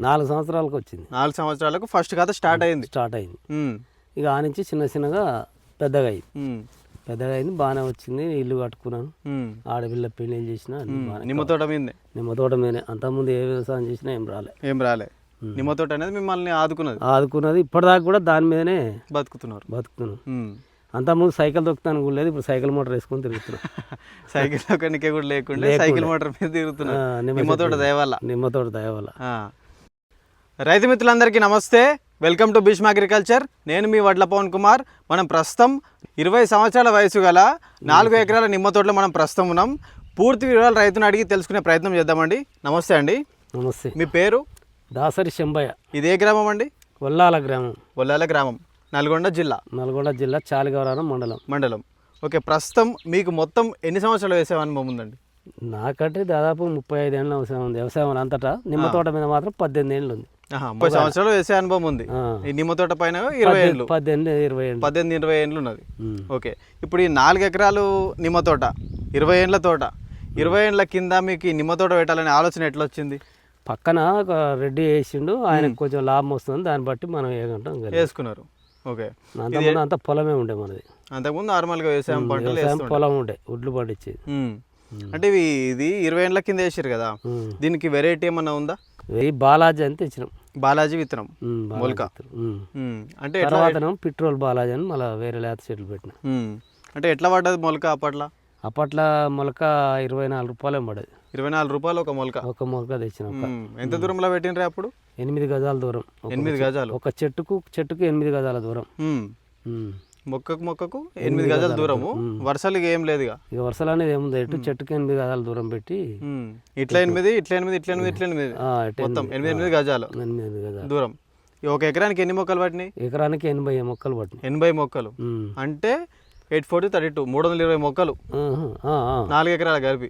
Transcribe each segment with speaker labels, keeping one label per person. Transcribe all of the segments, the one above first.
Speaker 1: నాలుగు సంవత్సరాలకు వచ్చింది.
Speaker 2: నాలుగు సంవత్సరాలకు ఫస్ట్ కథ స్టార్ట్ అయింది.
Speaker 1: స్టార్ట్ అయింది. ఇక ఆ నుంచి చిన్న చిన్నగా పెద్దగా అయింది. పెద్దగా అయింది బాగానే వచ్చింది ఇల్లు కట్టుకున్నాను. ఆడపిల్ల పెళ్ళి చేసిన
Speaker 2: నిమ్మ తోట మీదే.
Speaker 1: నిమ్మ తోట మీదే. అంతకుముందు ఏ వ్యవసాయం చేసినా ఏం రాలే.
Speaker 2: ఏం రాలే. నిమ్మ తోట అనేది మిమ్మల్ని ఆదుకున్నది.
Speaker 1: ఆదుకున్నది. ఇప్పటిదాకా కూడా దాని మీదనే
Speaker 2: బతుకుతున్నారు.
Speaker 1: బతుకుతున్నాను.
Speaker 2: ఉమ్.
Speaker 1: అంతకుముందు సైకిల్ దొక్కుతాను కూడా లేదు ఇప్పుడు సైకిల్ మోటార్ వేసుకొని తిరుగుతున్నాను.
Speaker 2: సైకిల్ కూడా లేకుండా సైకిల్ మోటార్ మీద తిరుగుతున్నారు
Speaker 1: ఆ, నిమ్మ
Speaker 2: తోట దయవల్ల.
Speaker 1: నిమ్మ తోట దయ వల్ల
Speaker 2: ఆ. రైతు మిత్రులందరికీ నమస్తే. Welcome to Bhishma agriculture. నేను మీ వడ్ల పవన్ కుమార్. మనం ప్రస్తుతం ఇరవై సంవత్సరాల వయసు గల నాలుగు ఎకరాల నిమ్మ తోటలో మనం ప్రస్తుతం ఉన్నాం. పూర్తి వివరాలు రైతును అడిగి తెలుసుకునే ప్రయత్నం చేద్దామండి. నమస్తే అండి.
Speaker 1: నమస్తే.
Speaker 2: మీ పేరు?
Speaker 1: దాసరి శంబయ్య
Speaker 2: ఇదే గ్రామం అండి?
Speaker 1: వల్లాల గ్రామం.
Speaker 2: ఒల్లాల గ్రామం. నల్గొండ జిల్లా.
Speaker 1: నల్గొండ జిల్లా చాలిగవరం మండలం.
Speaker 2: మండలం. ఓకే ప్రస్తుతం మీకు మొత్తం ఎన్ని సంవత్సరాలు వేసే అనుభవం ఉందండి?
Speaker 1: నాకంటే దాదాపు ముప్పై ఐదు ఏళ్ళ వ్యవసాయం ఉంది. వ్యవసాయం అంతటా నిమ్మ తోట మీద మాత్రం పద్దెనిమిది ఏళ్ళు ఉంది.
Speaker 2: ముప్పై సంవత్సరాలు వేసే అనుభవం ఉంది. ఈ నిమ్మ తోట పైన ఇరవై ఏళ్ళు.
Speaker 1: పద్దెనిమిది ఇరవై ఏళ్ళు.
Speaker 2: పద్దెనిమిది ఇరవై ఏళ్ళు ఉన్నది. ఓకే. ఇప్పుడు ఈ నాలుగు ఎకరాలు నిమ్మ తోట ఇరవై ఏండ్ల తోట. ఇరవై ఏండ్ల కింద మీకు ఈ నిమ్మ తోట పెట్టాలనే ఆలోచన ఎట్లా వచ్చింది
Speaker 1: పక్కన ఒక రెడ్డి వేసిండు ఆయనకు కొంచెం లాభం వస్తుంది దాన్ని బట్టి మనం ఏమంటాం
Speaker 2: వేసుకున్నారు. ఓకే.
Speaker 1: అంతకుముందు అంతా పొలమే ఉండే మనది.
Speaker 2: అంతకుముందు నార్మల్గా వ్యవసాయం పంటలు
Speaker 1: పొలం ఉండే ఉడ్లు పండించేది.
Speaker 2: అంటే ఇవి ఇది ఇరవై ఏండ్ల కింద వేసారు కదా. దీనికి వెరైటీ ఏమన్నా ఉందా?
Speaker 1: వెయ్యి బాలాజీ అని తెచ్చినాం.
Speaker 2: బాలాజీ విత్తనం. మొలక. అంటే ఎట్లా
Speaker 1: తర్వాతనేమో పెట్రోల్ బాలాజీ అని మళ్ళీ వేరే లేత చెట్లు పెట్టిన.
Speaker 2: అంటే ఎట్లా పడ్డది మొలక అప్పట్లో?
Speaker 1: అప్పట్లో మొలక ఇరవై నాలుగు రూపాయలే పడేది
Speaker 2: ఇరవై నాలుగు రూపాయలు ఒక మొలక.
Speaker 1: ఒక మొలక తెచ్చినాం.
Speaker 2: ఎంత దూరంలో పెట్టినరే అప్పుడు?
Speaker 1: ఎనిమిది గజాల దూరం.
Speaker 2: ఎనిమిది గజాలు.
Speaker 1: ఒక చెట్టుకు చెట్టుకు ఎనిమిది గజాల దూరం.
Speaker 2: మొక్కకు మొక్కకు ఎనిమిది గజాల దూరము. వర్షాలు ఏం లేదు ఇక.
Speaker 1: వరుసలు అనేది ఏముంది ఎటు చెట్టుకి ఎనిమిది గజాల దూరం పెట్టి.
Speaker 2: ఇట్లా ఎనిమిది ఇట్లా ఎనిమిది ఇట్లా ఎనిమిది ఇట్లా ఎనిమిది. మొత్తం ఎనిమిది. ఎనిమిది గజాలు.
Speaker 1: ఎనిమిది గజాలు.
Speaker 2: దూరం. ఒక ఎకరానికి ఎన్ని మొక్కలు పట్టినాయి?
Speaker 1: ఎకరానికి ఎనభై మొక్కలు పట్టినాయి.
Speaker 2: ఎనభై మొక్కలు. అంటే ఎయిట్ ఫోర్టీ థర్టీ టూ మూడు వందల ఇరవై మొక్కలు. నాలుగు ఎకరాల కలిపి.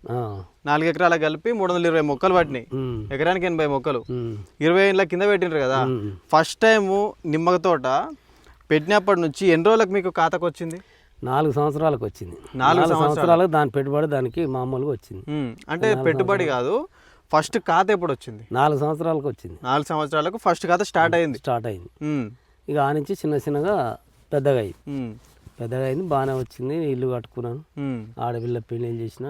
Speaker 2: నాలుగు ఎకరాల కలిపి మూడు వందల ఇరవై మొక్కలు పట్టినాయి. ఎకరానికి ఎనభై మొక్కలు. ఇరవై ఏళ్ళ కింద పెట్టిండ్రు కదా. ఫస్ట్ టైము నిమ్మ తోట పెట్టినప్పటి నుంచి ఎన్ని రోజులకు మీకు ఖాతాకు వచ్చింది?
Speaker 1: నాలుగు సంవత్సరాలకు వచ్చింది.
Speaker 2: నాలుగు
Speaker 1: సంవత్సరాలకు దాని పెట్టుబడి దానికి మామూలుగా వచ్చింది.
Speaker 2: అంటే పెట్టుబడి కాదు ఫస్ట్ ఖాతా ఎప్పుడు వచ్చింది?
Speaker 1: నాలుగు సంవత్సరాలకు వచ్చింది.
Speaker 2: నాలుగు సంవత్సరాలకు ఫస్ట్ ఖాతా స్టార్ట్ అయింది.
Speaker 1: స్టార్ట్ అయింది. ఇక ఆ నుంచి చిన్న చిన్నగా పెద్దగా అయింది. పెద్దగా అయింది బాగానే వచ్చింది. ఇల్లు కట్టుకున్నాను. ఆడపిల్ల పెళ్ళి చేసిన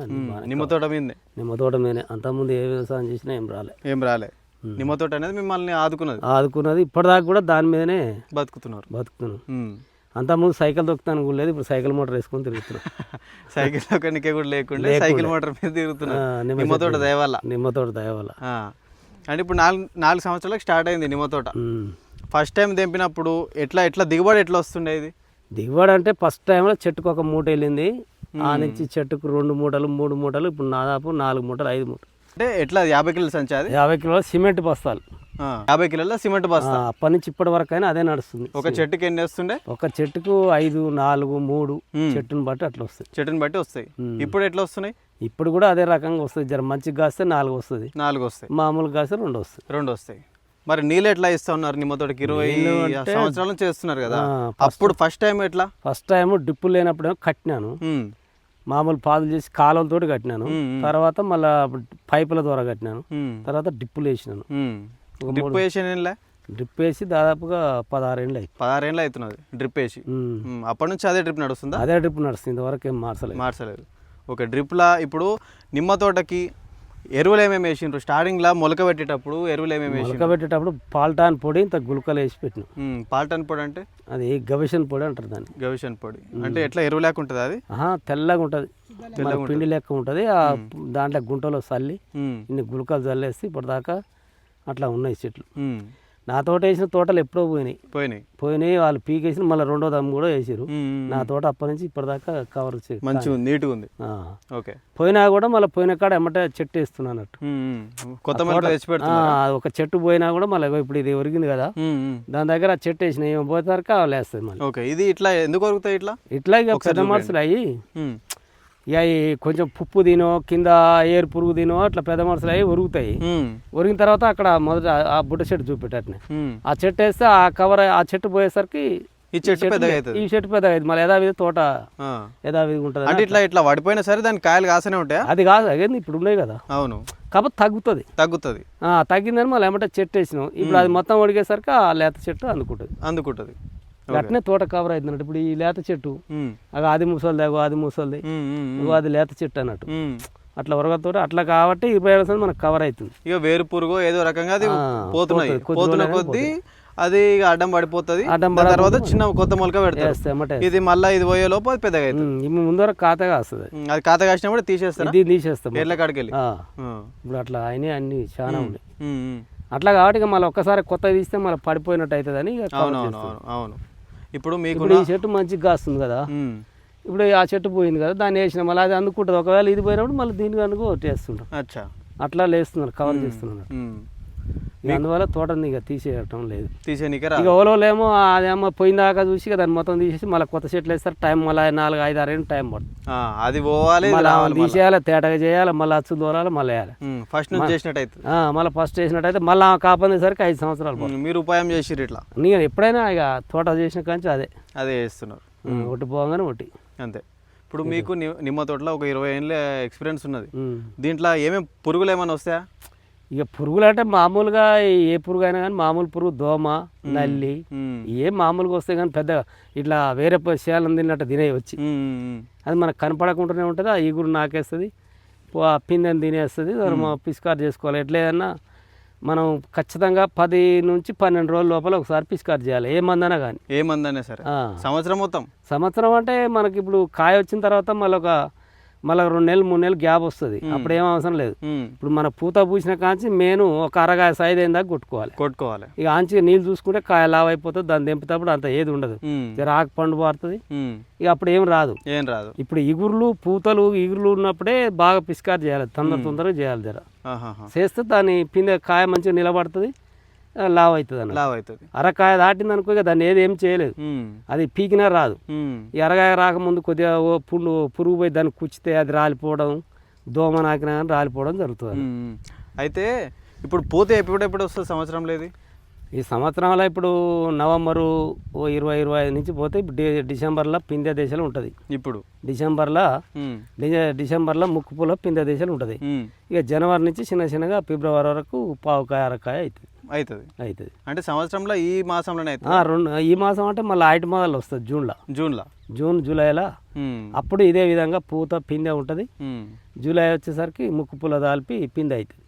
Speaker 2: నిమ్మ తోట మీదే.
Speaker 1: నిమ్మ తోట మీదే. అంతకుముందు ఏ వ్యవసాయం చేసినా ఏం రాలే.
Speaker 2: ఏం రాలే. నిమ్మ తోట అనేది మిమ్మల్ని ఆదుకున్నది.
Speaker 1: ఆదుకున్నది. ఇప్పటిదాకా కూడా దాని మీదనే
Speaker 2: బతుకుతున్నారు.
Speaker 1: బతుకుతున్నాను
Speaker 2: ఉమ్.
Speaker 1: అంతకుముందు సైకిల్ దొక్కుతాను కూడా లేదు ఇప్పుడు సైకిల్ మోటార్ వేసుకొని తిరుగుతున్నాను
Speaker 2: సైకిల్ ఒకరికి కూడా లేకుండా సైకిల్ మోటార్ మీద తిరుగుతున్నారు.
Speaker 1: ఆ, నిమ్మ
Speaker 2: నిమ్మ తోట దయవల్ల.
Speaker 1: నిమ్మ తోట దయ వల్ల
Speaker 2: ఆ. అంటే ఇప్పుడు నాలుగు నాలుగు సంవత్సరాలకు స్టార్ట్ అయింది నిమ్మ తోట
Speaker 1: ఉమ్.
Speaker 2: ఫస్ట్ టైం తెంపినప్పుడు ఎట్లా ఎట్లా దిగుబడి ఎట్లా వస్తుండే ఇది?
Speaker 1: దిగుబడి అంటే ఫస్ట్ టైంలో చెట్టుకు ఒక మూట వెళ్ళింది. ఆ నుంచి చెట్టుకు రెండు మూటలు మూడు మూటలు ఇప్పుడు దాదాపు నాలుగు మూటలు ఐదు మూటలు.
Speaker 2: అంటే ఎట్లా యాభై కిలోల సంచి అది?
Speaker 1: యాభై కిలోల సిమెంట్ బస్తాలు.
Speaker 2: యాభై కిలోల సిమెంట్ బస్తా.
Speaker 1: అప్పటి నుంచి ఇప్పటి వరకు అయినా అదే నడుస్తుంది.
Speaker 2: ఒక చెట్టుకి ఎన్ని వస్తుండే?
Speaker 1: ఒక చెట్టుకు ఐదు నాలుగు మూడు. చెట్టుని బట్టి అట్లా వస్తుంది
Speaker 2: చెట్టుని బట్టి వస్తాయి. ఇప్పుడు ఎట్లా వస్తున్నాయి?
Speaker 1: ఇప్పుడు కూడా అదే రకంగా వస్తుంది జర మంచిగా కాస్తే నాలుగు వస్తుంది.
Speaker 2: నాలుగు వస్తాయి.
Speaker 1: మామూలుగా కాస్తే రెండు వస్తుంది
Speaker 2: రెండు వస్తాయి. మరి నీళ్ళు ఎట్లా ఇస్తా ఉన్నారు నిమ్మ తోటకి ఇరవై సంవత్సరాల చేస్తున్నారు కదా. అప్పుడు ఫస్ట్ టైం ఎట్లా?
Speaker 1: ఫస్ట్ టైం డిప్పులు లేనప్పుడేమో కట్టినాను. మామూలు పాదులు చేసి కాలువలతోటి కట్టినాను. తర్వాత మళ్ళీ పైపుల ద్వారా కట్టినాను. తర్వాత డిప్పులు వేసినాను.
Speaker 2: ఉమ్. డ్రిప్ వేసి ఎన్ని
Speaker 1: డ్రిప్ వేసి దాదాపుగా పదహారేళ్ళు అయింది
Speaker 2: పదహారేళ్ళు అవుతున్నది డ్రిప్ వేసి. అప్పటి నుంచి అదే డ్రిప్ నడుస్తుందా?
Speaker 1: అదే డ్రిప్ నడుస్తుంది. ఇంతవరకు ఏం మార్చలేదు.
Speaker 2: మార్చలేదు. ఓకే డ్రిప్లా ఇప్పుడు నిమ్మ తోటకి ఎరువులు ఏమేమి వేసిండ్రు? స్టార్టింగ్లా మొలక పెట్టేటప్పుడు ఎరువులు ఏమేమి వేసిండ్రు?
Speaker 1: ఉడకబెట్టేటప్పుడు పాల్టాన్ పొడి ఇంత గులకలు వేసి పెట్టినాం.
Speaker 2: పాల్టన్ పొడి అంటే?
Speaker 1: అది గవిషన్ పొడి అంటారు దాన్ని.
Speaker 2: గవిషన్ పొడి. అంటే ఎట్లా ఎరువు లేకుంటుంది అది?
Speaker 1: ఆహా తెల్లగా ఉంటుంది. పిండి లెక్క ఉంటుంది. ఆ దాంట్లో గుంటలో చల్లి ఇన్ని గులకలు చల్లేసి ఇప్పటిదాకా అట్లా ఉన్నాయి చెట్లు. నా తోట వేసిన తోటలు ఎప్పుడో పోయినాయి.
Speaker 2: పోయినాయి.
Speaker 1: పోయినాయి వాళ్ళు పీకేసిన మళ్ళీ రెండో దమ్ము కూడా వేసారు నా తోట అప్పటి నుంచి ఇప్పటిదాకా కవర్ చే
Speaker 2: మంచిగా ఉంది నీట్గా ఉంది. ఓకే.
Speaker 1: పోయినా కూడా మళ్ళీ పోయిన కాడ ఎమ్మటే చెట్టు వేస్తున్నా అన్నట్టు.
Speaker 2: కొత్త
Speaker 1: ఒక చెట్టు పోయినా కూడా మళ్ళీ ఇప్పుడు ఇది ఒరిగింది కదా. దాని దగ్గర ఆ చెట్టు వేసిన ఏమో పోతారు లేస్తుంది మళ్ళీ.
Speaker 2: ఓకే ఇది ఇట్లా ఎందుకు కొరుకుతాయి ఇట్లా?
Speaker 1: ఇట్లా ఇక పెద్ద మనసులు అయ్యి ఇక కొంచెం పుప్పు తినో కింద ఏరు పురుగు తినో అట్లా పెద్ద మనసులు అయ్యి ఒరుగుతాయి. ఒరిగిన తర్వాత అక్కడ మొదట ఆ బుట్ట చెట్టు చూపెట్టట్నే.
Speaker 2: ఉమ్.
Speaker 1: ఆ చెట్టు వేస్తే ఆ కవర్ ఆ చెట్టు పోయేసరికి
Speaker 2: ఈ చెట్టు పెద్దగా అవుతుంది
Speaker 1: ఈ చెట్టు పెద్దగా మళ్ళీ యథావిధి తోట యథావిధి ఉంటుంది.
Speaker 2: అంటే ఇట్లా ఇట్లా పడిపోయినా సరే దాని కాయలు కాసనే ఉంటాయా?
Speaker 1: అది కాదు. అదే ఇప్పుడు ఉన్నాయి కదా.
Speaker 2: అవును.
Speaker 1: కాకపోతే తగ్గుతుంది.
Speaker 2: తగ్గుతుంది.
Speaker 1: ఆ, తగ్గిందని మళ్ళీ ఏమంటే చెట్టు వేసినాం. ఇప్పుడు అది మొత్తం ఒడిగేసరికి ఆ లేత చెట్టు అందుకుంటుంది.
Speaker 2: అందుకుంటుంది.
Speaker 1: అట్నే తోట కవర్ అవుతుంది ఇప్పుడు ఈ లేత చెట్టు అది ముసలిది అగో అది ముసలిది అది లేత చెట్టు అన్నట్టు. అట్లా ఉరగతో అట్లా కాబట్టి ఇరవై ఏడు మనకు కవర్ అవుతుంది.
Speaker 2: ఇక వేరు పురుగు ఏదో రకంగా అది పోతున్నాయి. పోతున్న కొద్దీ అది ఇక అడ్డం పడిపోతుంది.
Speaker 1: అడ్డం
Speaker 2: దాని తర్వాత చిన్న కొత్త మొలక పెడతారు.
Speaker 1: అమ్మటే
Speaker 2: ఇది మళ్ళీ ఇది పోయే లోపు అది పెద్దగా అవుతుంది.
Speaker 1: ముందర ఖాతాగా వస్తుంది
Speaker 2: అది కాత కాసినప్పుడు తీసేస్తారా?
Speaker 1: ఇది తీసేస్తాం.
Speaker 2: ఎట్ల కాడికి వెళ్ళి.
Speaker 1: ఇప్పుడు అట్లా అయినాయి అన్ని చాలా ఉన్నాయి. అట్లా కాబట్టి ఇక మళ్ళీ ఒక్కసారి కొత్త తీస్తే మళ్ళీ పడిపోయినట్టు
Speaker 2: అవును
Speaker 1: చేస్తాం.
Speaker 2: అవును అవును. ఇప్పుడు మీకు
Speaker 1: ఈ చెట్టు మంచిగా కాస్తుంది కదా. ఇప్పుడు ఆ చెట్టు పోయింది కదా దాన్ని వేసిన మళ్ళీ అది అందుకుంటుంది. ఒకవేళ ఇది పోయినప్పుడు మళ్ళీ దీనికి అనుకో వేస్తుంటాం అట్లా లేస్తున్నారు కవర్ చేస్తున్నారు. అందువల్ల తోటని ఇక తీసేయటం లేదు.
Speaker 2: తీసేనికే రా
Speaker 1: ఇక ఓలోలేమో అదేమో పోయిన దాకా చూసి దాన్ని మొత్తం తీసేసి మళ్ళీ కొత్త చెట్లు వేస్తారు. టైం మళ్ళీ నాలుగు ఐదు ఆరు ఏళ్ళు టైం పడుతుంది.
Speaker 2: అది పోవాలి.
Speaker 1: తీసేయాలి తేటగా చేయాలి మళ్ళీ అచ్చు దూరాలి మళ్ళీ వేయాలి.
Speaker 2: ఫస్ట్ నుంచి చేసినట్టు అవుతుంది
Speaker 1: ఆ, మళ్ళీ ఫస్ట్ వేసినట్టయితే మళ్ళీ కాపందేసరికి ఐదు సంవత్సరాలు
Speaker 2: మీరు ఉపాయం చేసిర్రు ఇట్లా.
Speaker 1: నేను ఎప్పుడైనా ఇక తోట చేసిన కాంచి అదే.
Speaker 2: అదే చేస్తున్నారు.
Speaker 1: ఒకటి పోగానే ఒకటి
Speaker 2: అంతే. ఇప్పుడు మీకు నిమ్మ తోటలో ఒక ఇరవై ఏళ్ళ ఎక్స్పీరియన్స్ ఉన్నది. దీంట్లో ఏమేమి పురుగులు ఏమైనా వస్తాయా?
Speaker 1: ఇక పురుగులు అంటే మామూలుగా ఏ పురుగు అయినా కానీ మామూలు పురుగు దోమ నల్లి ఏ మామూలుగా వస్తాయి కానీ పెద్ద ఇట్లా వేరే శాలం తిన్నట్టు తినే వచ్చి. అది మనకు కనపడకుండానే ఉంటుంది ఆ ఈగురు నాకేస్తుంది ఆ పిందెని తినేస్తుంది మనం పిస్కార్ చేసుకోవాలి. ఎట్లేదన్నా మనం ఖచ్చితంగా పది నుంచి పన్నెండు రోజుల లోపల ఒకసారి పిస్కార్ చేయాలి ఏ మందైనా కానీ.
Speaker 2: ఏ మందనే సరే. సంవత్సరం మొత్తం.
Speaker 1: సంవత్సరం అంటే మనకి ఇప్పుడు కాయ వచ్చిన తర్వాత మళ్ళీ ఒక మళ్ళీ రెండు నెలలు మూడు నెలలు గ్యాప్ వస్తుంది. అప్పుడు ఏం అవసరం లేదు. ఇప్పుడు మన పూత పూసిన కాంచి మేను ఒక అరగాయ సైజ్ అయిన దాకా కొట్టుకోవాలి.
Speaker 2: కొట్టుకోవాలి.
Speaker 1: ఇక ఆంచి నీళ్ళు చూసుకుంటే కాయ లావ్ అయిపోతుంది దాన్ని దింపుతప్పుడు అంత ఏది ఉండదు. ఆకు పండు పారుతుంది. ఇక అప్పుడు ఏం రాదు.
Speaker 2: ఏం రాదు.
Speaker 1: ఇప్పుడు ఇగుర్లు పూతలు ఇగుర్లు ఉన్నప్పుడే బాగా పిసికారు చేయాలి. తొందర తొందరగా చేయాలి జర. చేస్తే దాని పిందె కాయ మంచిగా నిలబడుతుంది. లావ్ అవుతుంది అన్న
Speaker 2: లావ్ అవుతుంది
Speaker 1: అరకాయ దాటింది అనుకో ఇక దాన్ని ఏది ఏం చేయలేదు. అది పీకినా రాదు. ఈ అరగాయ రాకముందు కొద్దిగా ఓ పుండు పురుగు పోయి దాన్ని కుచ్చితే అది రాలిపోవడం దోమ నాకినా కానీ రాలిపోవడం జరుగుతుంది.
Speaker 2: అయితే ఇప్పుడు పూత ఎప్పుడు ఎప్పుడు వస్తుంది సంవత్సరం లేదు
Speaker 1: ఈ సంవత్సరంలో ఇప్పుడు నవంబరు ఓ ఇరవై ఇరవై ఐదు నుంచి పోతే డిసెంబర్లో పిందె దశలో ఉంటుంది.
Speaker 2: ఇప్పుడు?
Speaker 1: డిసెంబర్లో డిసెంబర్లో ముక్కుపులో పిందె దశలు ఉంటుంది. ఇక జనవరి నుంచి చిన్న చిన్నగా ఫిబ్రవరి వరకు పావుకాయ అరకాయ అవుతుంది
Speaker 2: అవుతుంది
Speaker 1: అవుతుంది
Speaker 2: అంటే సంవత్సరంలో ఈ మాసంలోనే
Speaker 1: రెండు ఈ మాసం అంటే మళ్ళీ ఐదు మొదలు వస్తుంది జూన్లో.
Speaker 2: జూన్లో.
Speaker 1: జూన్ జూలైలో. అప్పుడు ఇదే విధంగా పూత పిందె ఉంటుంది. జూలై వచ్చేసరికి ముక్కు పుల్ల దాల్పి పిందె అవుతుంది.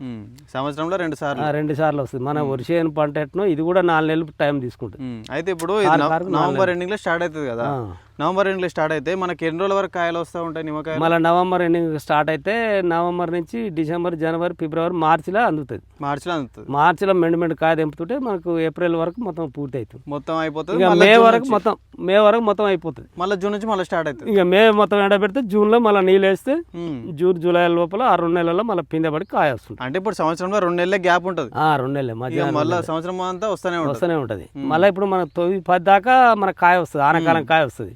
Speaker 2: సంవత్సరంలో రెండు సార్లు.
Speaker 1: రెండు సార్లు వస్తుంది. మన వరిసేను పంట ఇది కూడా నాలుగు నెలలు టైం తీసుకుంటుంది.
Speaker 2: అయితే ఇప్పుడు నవంబర్ ఎండింగ్లో స్టార్ట్ అవుతుంది కదా. నవంబర్ ఎండింగ్లో స్టార్ట్ అయితే మనకి ఎన్ని రోజుల వరకు కాయలు వస్తూ ఉంటాయి నిమ్మకాయలు?
Speaker 1: మళ్ళీ నవంబర్ ఎండింగ్ స్టార్ట్ అయితే నవంబర్ నుంచి డిసెంబర్ జనవరి ఫిబ్రవరి మార్చిలో అందుతుంది.
Speaker 2: మార్చిలో అందుతుంది.
Speaker 1: మార్చిలో మెండు మెండు కాయ తెంపుతుంటే మనకు ఏప్రిల్ వరకు మొత్తం పూర్తి అవుతుంది
Speaker 2: మొత్తం అయిపోతుంది.
Speaker 1: ఇక మే
Speaker 2: జూన్
Speaker 1: వరకు మొత్తం మే వరకు మొత్తం అయిపోతుంది.
Speaker 2: మళ్ళీ జూన్ నుంచి మళ్ళీ స్టార్ట్ అవుతుంది
Speaker 1: ఇక మే మొత్తం ఎండబెడితే జూన్లో మళ్ళీ నీళ్ళు వేస్తే. జూన్ జూలై లోపల ఆ రెండు నెలల్లో మళ్ళీ పిందె పడి కాయ వస్తుంది
Speaker 2: అంటే ఇప్పుడు సంవత్సరంలో రెండు నెలలే గ్యాప్ ఉంటుంది.
Speaker 1: ఆ రెండు నెలలే
Speaker 2: మళ్ళీ సంవత్సరం అంతా వస్తూనే ఉంటుంది.
Speaker 1: వస్తూనే ఉంటుంది. మళ్ళీ ఇప్పుడు మన తొమ్మిది పది దాకా మన కాయ వస్తుంది. ఆనకాలం కాయ వస్తుంది.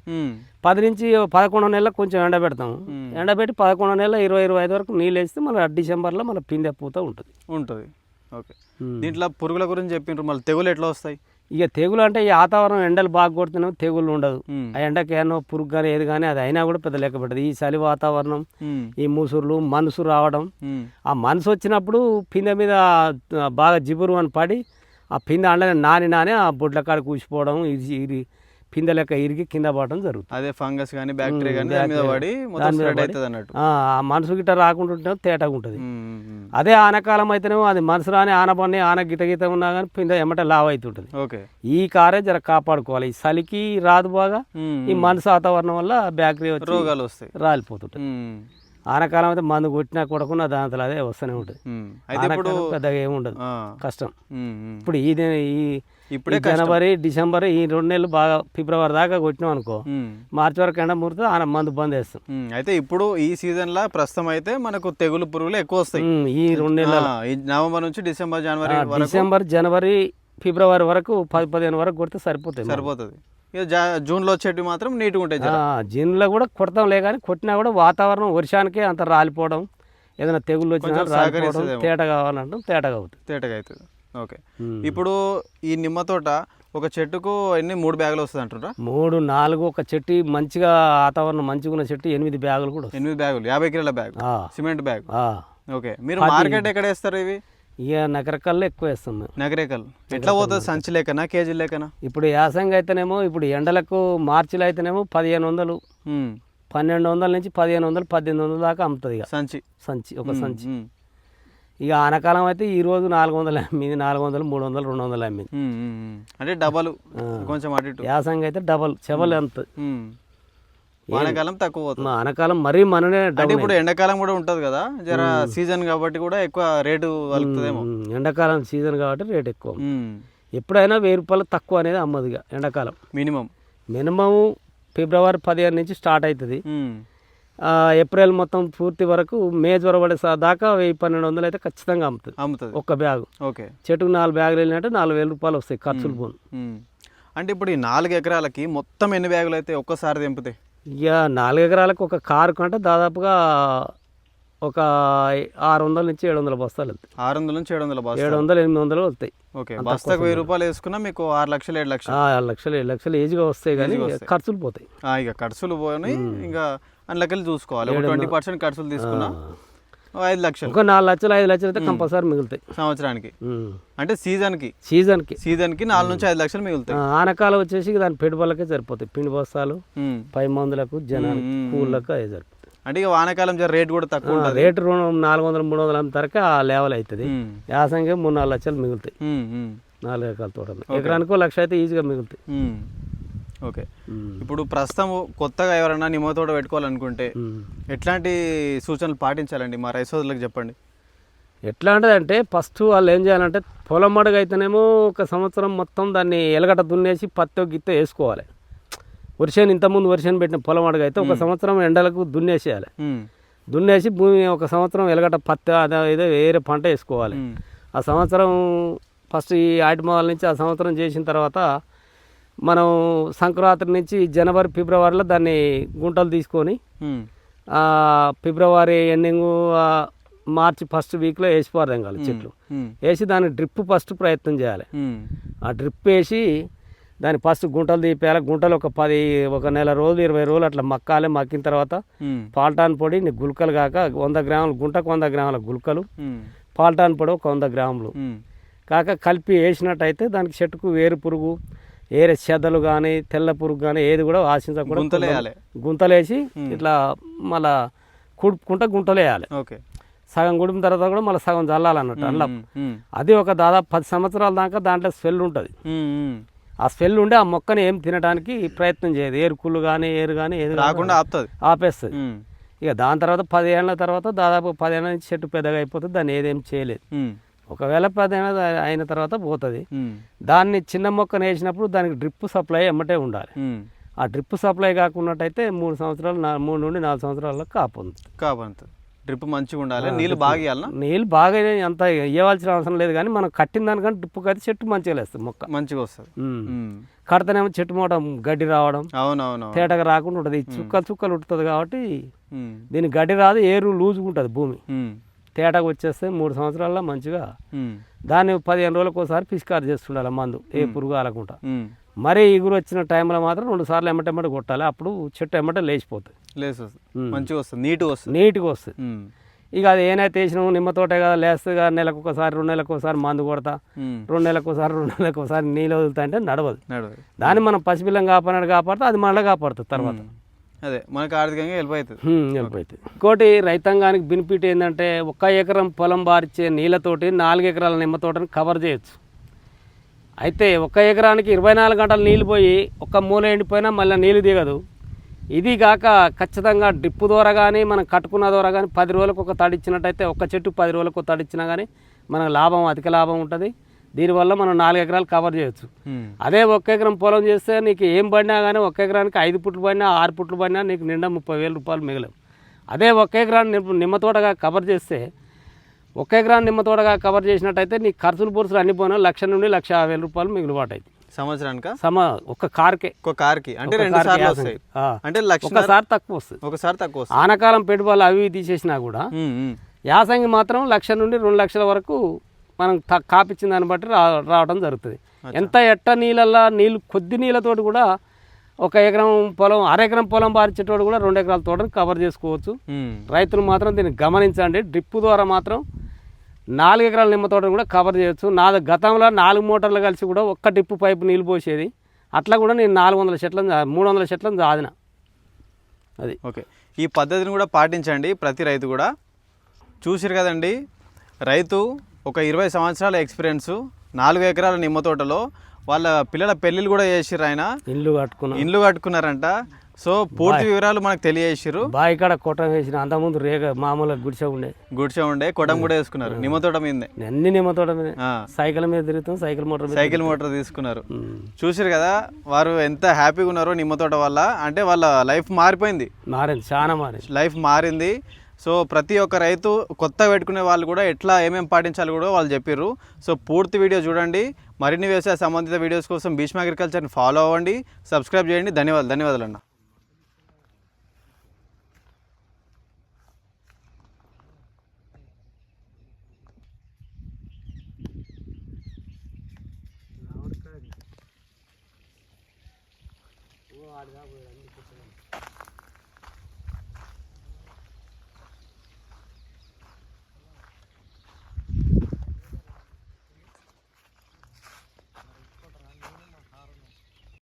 Speaker 1: పది నుంచి పదకొండో నెలలో కొంచెం ఎండబెడతాము ఎండబెట్టి పదకొండో నెల ఇరవై ఇరవై ఐదు వరకు నీళ్ళు వేస్తే మళ్ళీ డిసెంబర్లో మళ్ళీ పిందె పూత ఉంటుంది.
Speaker 2: ఉంటుంది. ఓకే. దీంట్లో పురుగుల గురించి చెప్పిండ్రు మళ్ళీ తెగులు ఎట్లా వస్తాయి?
Speaker 1: ఇక తెగులు అంటే ఈ వాతావరణం ఎండలు బాగా కొడుతున్నావు తెగులు ఉండదు. ఆ ఎండకి ఏమో పురుగు కానీ ఏది కానీ అది అయినా కూడా పెద్ద లెక్క పెట్టదు. ఈ చలి వాతావరణం. ఈ ముసురులు మనసు రావడం. ఆ మనసు వచ్చినప్పుడు పిందె మీద బాగా జిబురు అని పడి ఆ పిందె అండనే నాని నాని ఆ బొడ్ల కాడ కూసిపోవడం ఇది ఇది పిందె లెక్క ఇరిగి కింద పడడం జరుగుతుంది.
Speaker 2: అదే ఫంగస్ కానీ బ్యాక్టీరియా కానీ దాని మీద. పడి. అవుతుంది అన్నట్టు.
Speaker 1: మనసు గిట్ట రాకుండా ఉంటే తేటగా ఉంటుంది. అదే ఆనకాలం అయితేనేమో అది మనసు రాని ఆనపండి ఆన గిట గిట ఉన్నా కానీ పిందె ఎమ్మట లావ్ అవుతుంటుంది
Speaker 2: ఓకే.
Speaker 1: ఈ కారే జర కాపాడుకోవాలి. ఈ చలికి రాదు బాగా. ఈ మనసు వాతావరణం వల్ల బ్యాక్టీరియా
Speaker 2: రోగాలు వస్తాయి.
Speaker 1: రాలిపోతుంటుంది.
Speaker 2: ఉమ్,
Speaker 1: ఆనకాలం అయితే మందు కొట్టినా కొడకుండా దాంట్లో అదే వస్తూనే ఉంటుంది.
Speaker 2: ఇప్పుడు
Speaker 1: పెద్దగా ఏమి ఉండదు.
Speaker 2: ఆ,
Speaker 1: కష్టం. ఇప్పుడు ఈ దే- ఈ
Speaker 2: ఇప్పుడే
Speaker 1: జనవరి డిసెంబర్ ఈ రెండు నెలలు బాగా ఫిబ్రవరి దాకా కొట్టినాం అనుకో మార్చి వరకు ఎండ మురితే ఆన మందు బంద్ చేస్తాం.
Speaker 2: ఉమ్. అయితే ఇప్పుడు ఈ సీజన్ లా ప్రస్తుతం అయితే మనకు తెగులు పురుగులు ఎక్కువ వస్తాయి.
Speaker 1: ఈ రెండు నెలలు.
Speaker 2: ఆ, నవంబర్ నుంచి డిసెంబర్ జనవరి
Speaker 1: డిసెంబర్ జనవరి ఫిబ్రవరి వరకు పది పదిహేను వరకు కొడితే సరిపోతాయి మనకు.
Speaker 2: సరిపోతుంది. ఇక జా- జూన్లో వచ్చేటివి మాత్రం నీట్గా ఉంటాయి
Speaker 1: జూన్లో కూడా కొడతాం లే కానీ కొట్టినా కూడా వాతావరణం వర్షానికే అంత రాలిపోవడం ఏదైనా తెగుళ్ళు వచ్చినా రాలిపోవడం. తేట కావాలంటాం తేటగా అవుతుంది
Speaker 2: తేటగా అవుతుంది. ఓకే. ఇప్పుడు ఈ నిమ్మ తోట ఒక చెట్టుకు ఎన్ని మూడు బ్యాగులు వస్తుంది అంటారా
Speaker 1: మూడు నాలుగు ఒక చెట్టు మంచిగా వాతావరణం మంచిగా ఉన్న చెట్టు ఎనిమిది బ్యాగులు కూడా
Speaker 2: ఎనిమిది బ్యాగులు యాభై కిలోల బ్యాగ్ సిమెంట్ బ్యాగ్. ఓకే. మీరు మార్కెట్ ఎక్కడ వేస్తారు ఇవి?
Speaker 1: ఇక నగరకల్లో ఎక్కువ వేస్తాం మేము
Speaker 2: నగరేకల్ ఎట్లా పోతుంది సంచి లేకనా కేజీ లేకనా?
Speaker 1: ఇప్పుడు యాసంగి అయితేనేమో ఇప్పుడు ఎండలకు మార్చిలో అయితేనేమో పదిహేను వందలు. పన్నెండు వందల నుంచి పదిహేను వందలు పద్దెనిమిది వందల దాకా అమ్ముతుంది ఇక.
Speaker 2: సంచి.
Speaker 1: సంచి ఒక సంచి. ఇక ఆనకాలం అయితే ఈ రోజు నాలుగు వందలు అమ్మింది నాలుగు వందలు మూడు వందలు రెండు వందలు అమ్మింది.
Speaker 2: అంటే డబల్ కొంచెం అటు
Speaker 1: యాసంగి అయితే డబల్ చెవలు ఎంత.
Speaker 2: ఉమ్. వానాకాలం తక్కువ
Speaker 1: ఆనకాలం మరీ మననే
Speaker 2: అంటే ఇప్పుడు ఎండాకాలం కూడా ఉంటది కదా జర సీజన్ కాబట్టి కూడా ఎక్కువ రేటు
Speaker 1: ఎండాకాలం సీజన్ కాబట్టి రేట్ ఎక్కువ. ఎప్పుడైనా వెయ్యి రూపాయలు తక్కువ అనేది అమ్మదు ఇక ఎండాకాలం.
Speaker 2: మినిమం.
Speaker 1: మినిమం ఫిబ్రవరి పదిహేను నుంచి స్టార్ట్ అవుతుంది ఏప్రిల్ మొత్తం పూర్తి వరకు మే జ్వరపడే దాకా వెయ్యి పన్నెండు వందలు అయితే ఖచ్చితంగా అమ్ముతుంది.
Speaker 2: అమ్ముతుంది.
Speaker 1: ఒక్క బ్యాగు.
Speaker 2: ఓకే.
Speaker 1: చెట్టుకు నాలుగు బ్యాగులు వెళ్ళినట్టు నాలుగు వేల రూపాయలు వస్తాయి ఖర్చులు పోను.
Speaker 2: అంటే ఇప్పుడు ఈ నాలుగు ఎకరాలకి మొత్తం ఎన్ని బ్యాగులు అయితే ఒక్కసారి తెంపుతాయి
Speaker 1: ఇక నాలుగు ఎకరాలకు ఒక కారు కంటే దాదాపుగా ఒక ఆరు వందల నుంచి ఏడు వందల బస్తాలు వెళ్తాయి.
Speaker 2: ఆరు వందల నుంచి ఏడు వందల బస్తా
Speaker 1: ఏడు వందలు ఎనిమిది వందలు వస్తాయి
Speaker 2: ఓకే బస్తాకు వెయ్యి రూపాయలు వేసుకున్నా మీకు ఆరు లక్షలు ఏడు లక్షలు.
Speaker 1: ఆరు లక్షలు ఏడు లక్షలు ఏజ్గా వస్తాయి కానీ ఖర్చులు పోతాయి.
Speaker 2: ఇక ఖర్చులు పోయి ఇంకా అందులోకెళ్ళి చూసుకోవాలి. ఒక ట్వంటీ పర్సెంట్ ఖర్చులు తీసుకున్నా ఐదు లక్షలు.
Speaker 1: ఒక నాలుగు లక్షలు ఐదు లక్షలు అయితే కంపల్సరీ మిగులుతాయి.
Speaker 2: సంవత్సరానికి. అంటే సీజన్కి.
Speaker 1: సీజన్కి.
Speaker 2: సీజన్కి నాలుగు నుంచి ఐదు లక్షలు మిగులుతాయి.
Speaker 1: ఆనకాలం వచ్చేసి దాని పెట్టుబడులకే సరిపోతాయి. పిండి బస్తాలు. పై మందులకు జనానికి కూళ్ళకు అవి సరిపోతాయి.
Speaker 2: అంటే ఇక వానాకాలం రేట్ కూడా తక్కువ
Speaker 1: రేటు రుణం నాలుగు వందలు మూడు వందలు అమ్మేసరికి ఆ లెవెల్ అవుతుంది. యాసంగి మూడు నాలుగు లక్షలు మిగులుతాయి. నాలుగు ఎకరాల తోటలు. ఎకరానికి లక్ష అయితే ఈజీగా మిగులుతాయి.
Speaker 2: ఓకే. ఇప్పుడు ప్రస్తుతం కొత్తగా ఎవరైనా నిమ్మ తోట పెట్టుకోవాలనుకుంటే. ఎట్లాంటి సూచనలు పాటించాలండి? మా రైసోదరులకు చెప్పండి.
Speaker 1: ఎట్లా అంటే ఫస్ట్ వాళ్ళు ఏం చేయాలంటే పొలం మడుగు అయితేనేమో ఒక సంవత్సరం మొత్తం దాన్ని ఎలగట దున్నేసి పత్తి గిత్త వేసుకోవాలి. వర్షాన్ని ఇంతకుముందు వర్షాన్ని పెట్టిన పొలం అడుగు అయితే ఒక సంవత్సరం ఎండలకు దున్నేసేయాలి. దున్నేసి భూమి ఒక సంవత్సరం ఎలగట పత్తి అదే ఏదో వేరే పంట వేసుకోవాలి. ఆ సంవత్సరం ఫస్ట్ ఈ ఆటిమాల నుంచి ఆ సంవత్సరం చేసిన తర్వాత మనం సంక్రాంతి నుంచి జనవరి ఫిబ్రవరిలో దాన్ని గుంటలు తీసుకొని ఫిబ్రవరి ఎండింగ్ మార్చి ఫస్ట్ వీక్లో వేసి పారదంగాలి చెట్లు. వేసి దాన్ని డ్రిప్ ఫస్ట్ ప్రయత్నం చేయాలి. ఆ డ్రిప్ వేసి దాన్ని ఫస్ట్ గుంటలు తీపేయాలి. గుంటలు ఒక పది ఒక నెల రోజులు ఇరవై రోజులు అట్లా మక్కాలి. మక్కిన తర్వాత పాల్టాన్ పొడి నీకు గుల్కలు కాక వంద గ్రాములు గుంటకు వంద గ్రాముల గుల్కలు పాల్టాన్ పొడి ఒక వంద గ్రాములు. కాక కలిపి వేసినట్టయితే దానికి చెట్టుకు వేరు పురుగు వేరే చెదలు కానీ తెల్ల పురుగు కానీ ఏది కూడా ఆశించకూడదు
Speaker 2: గుంతలు వేయాలి.
Speaker 1: గుంతలేసి ఇట్లా మళ్ళా కుడుపుకుంటా గుంటలు వేయాలి
Speaker 2: ఓకే.
Speaker 1: సగం కుడిపిన తర్వాత కూడా మళ్ళీ సగం చల్లాలన్నట్టు
Speaker 2: ఉమ్,
Speaker 1: అది ఒక దాదాపు పది సంవత్సరాల దాకా దాంట్లో స్మెల్ ఉంటుంది. ఆ స్మెల్ ఉండి ఆ మొక్కని ఏం తినడానికి ప్రయత్నం చేయదు. ఏరుకుళ్ళు కానీ ఏరు కానీ ఏది
Speaker 2: రాకుండా ఆపుతుంది.
Speaker 1: ఆపేస్తుంది. ఇక దాని తర్వాత పదిహేనుల తర్వాత దాదాపు పదిహేను నుంచి చెట్టు పెద్దగా అయిపోతుంది. దాన్ని ఏదేం చేయలేదు. ఒకవేళ పదిహేను అయిన తర్వాత పోతుంది. దాన్ని చిన్న మొక్కను వేసినప్పుడు దానికి డ్రిప్ సప్లై ఎమ్మటే ఉండాలి. ఆ డ్రిప్ సప్లై కాకున్నట్టయితే మూడు సంవత్సరాలు మూడు నుండి నాలుగు సంవత్సరాలకు కాపు ఉంది
Speaker 2: కాబంత డ్రిప్ మంచిగా ఉండాలి. నీళ్ళు బాగా ఇవ్వాలనా
Speaker 1: నీళ్ళు బాగా అంత ఇవ్వాల్సిన అవసరం లేదు కానీ మనం కట్టిన దానికంటే డ్రిప్ అయితే చెట్టు మంచిగా లేస్తుంది మొక్క.
Speaker 2: మంచిగా వస్తుంది.
Speaker 1: కడతనేమో చెట్టు మూట గడ్డి రావడం.
Speaker 2: అవునవును
Speaker 1: తేటగా రాకుండా ఉంటుంది. చుక్కలు చుక్కలు ఉంటుంది కాబట్టి దీనికి గడ్డి రాదు ఏరు లూజుగా ఉంటుంది భూమి. తేటగా వచ్చేస్తే మూడు సంవత్సరాల్లో మంచిగా దాన్ని పదిహేను రోజులకు ఒకసారి పిచికారి చేస్తుండాలి మందు ఏ పురుగు ఆలకుండా. మరీ ఇగురు వచ్చిన టైంలో మాత్రం రెండు సార్లు ఎమ్మటెమ్మట కొట్టాలి అప్పుడు చెట్టు ఎమ్మటే లేచిపోతుంది.
Speaker 2: మంచిగా వస్తుంది నీట్గా వస్తుంది.
Speaker 1: నీట్గా వస్తుంది. ఇక అది ఏనైతే వేసినాము నిమ్మ తోటే కదా లేస్తుంది కదా నెలకు ఒకసారి రెండు నెలలకు ఒకసారి మందు కొడతా. రెండు నెలలకు ఒకసారి రెండు నెలలకు ఒకసారి నీళ్ళు వదులుతా అంటే నడవదు.
Speaker 2: నడవదు.
Speaker 1: దాన్ని మనం పసిపిల్లం కాపాడినాడు కాపాడితే అది మళ్ళీ కాపాడుతుంది తర్వాత.
Speaker 2: అదే మనకు ఆర్థికంగా హెల్ప్ అవుతుంది.
Speaker 1: హ్మ్, వెళ్ళిపోయింది ఇంకోటి రైతాంగానికి బెనిఫిట్ ఏంటంటే ఒక్క ఎకరం పొలం బారిచ్చే నీళ్ళతోటి నాలుగు ఎకరాల నిమ్మ తోటని కవర్ చేయొచ్చు. అయితే ఒక్క ఎకరానికి ఇరవై నాలుగు గంటలు నీళ్ళు పోయి ఒక్క మూల ఎండిపోయినా మళ్ళీ నీళ్ళు దిగదు. ఇది కాక ఖచ్చితంగా డ్రిప్ ద్వారా కానీ మనం కట్టుకున్న ద్వారా కానీ పది రోజులకు ఒక తడిచ్చినట్టయితే ఒక్క చెట్టు పది రోజులకు తడిచ్చినా కానీ మనకు లాభం అధిక లాభం ఉంటుంది. దీనివల్ల మనం నాలుగు ఎకరాలు కవర్ చేయొచ్చు. అదే ఒక్క ఎకరం పొలం చేస్తే నీకు ఏం పడినా కానీ ఒక్క ఎకరానికి ఐదు పుట్లు పడినా ఆరు పుట్లు పడినా నీకు నిండా ముప్పై వేల రూపాయలు మిగలవు. అదే ఒక్క ఎకరాన్ని నిమ్మ- తోటగా కవర్ చేస్తే ఒక్క ఎకరాన్ని నిమ్మ తోటగా కవర్ చేసినట్టయితే నీ ఖర్చులు బొరుసులు అన్ని పోయినా లక్ష నుండి లక్ష యాభై వేల రూపాయలు మిగులుబాటు అవుతుంది
Speaker 2: సంవత్సరానిక?
Speaker 1: సమ ఒక్క కార్కే.
Speaker 2: ఒక కార్కి. అంటే
Speaker 1: ఒక
Speaker 2: రెండు సార్లు. వస్తాయి. అంటే లక్ష
Speaker 1: ఒక్కసారి తక్కువ వస్తుంది
Speaker 2: ఒకసారి తక్కువ వస్తుంది
Speaker 1: ఆనకాలం పెట్టుబడులు అవి తీసేసినా కూడా యాసంగి మాత్రం లక్ష నుండి రెండు లక్షల వరకు మనం కాపిచ్చిన దాన్ని బట్టి రా రావడం జరుగుతుంది. ఎంత ఎట్ట నీళ్ళల్లో నీళ్ళు కొద్ది నీళ్ళతోటి కూడా ఒక ఎకరం పొలం అర ఎకరం పొలం పారించేటోడు కూడా రెండు ఎకరాల తోటని కవర్ చేసుకోవచ్చు. రైతులు మాత్రం దీన్ని గమనించండి. డ్రిప్ ద్వారా మాత్రం నాలుగు ఎకరాల నిమ్మ తోటను కూడా కవర్ చేయొచ్చు. నా గతంలో నాలుగు మోటార్లు కలిసి కూడా ఒక్క డ్రిప్ పైపు నీళ్ళు పోసేది. అట్లా కూడా నేను నాలుగు వందల చెట్లను మూడు వందల చెట్లను చాదిన. అది.
Speaker 2: ఓకే. ఈ పద్ధతిని కూడా పాటించండి ప్రతి రైతు కూడా. చూసిరు కదండి రైతు ఒక ఇరవై సంవత్సరాల ఎక్స్పీరియన్స్. నాలుగు ఎకరాల నిమ్మ తోటలో వాళ్ళ పిల్లల పెళ్ళిళ్ళు కూడా చేసిర్రు ఆయన.
Speaker 1: ఇల్లు కట్టుకున్నాం
Speaker 2: ఇండ్లు కట్టుకున్నారంట. సో పూర్తి వివరాలు మనకు తెలియజేసిర్రు.
Speaker 1: బావి కాడ కొట్టం వేసిన అంతకుముందు రేగ మామూలుగా గుడిసె ఉండే.
Speaker 2: గుడిసె ఉండే కొడం కూడా వేసుకున్నారు. నిమ్మ తోట మీదే.
Speaker 1: అన్ని నిమ్మ తోట మీద. సైకిల్ మీద తిరుగుతాం సైకిల్ మోటార్ మీద
Speaker 2: సైకిల్ మోటార్ తీసుకున్నారు. చూసిరు కదా వారు ఎంత హ్యాపీగా ఉన్నారో నిమ్మ తోట వల్ల. అంటే వాళ్ళ లైఫ్ మారిపోయింది.
Speaker 1: మారింది చాలా మారింది.
Speaker 2: లైఫ్ మారింది. సో ప్రతి ఒక్క రైతు కొత్త పెట్టుకునే వాళ్ళు కూడా ఎట్లా ఏమేమి పాటించాలి కూడా వాళ్ళు చెప్పారు సో పూర్తి వీడియో చూడండి. మరిన్ని వ్యవసాయ సంబంధిత వీడియోస్ కోసం భీష్మ అగ్రికల్చర్ని ఫాలో అవ్వండి. సబ్స్క్రైబ్ చేయండి. ధన్యవాదాలు. ధన్యవాదాలు అన్న.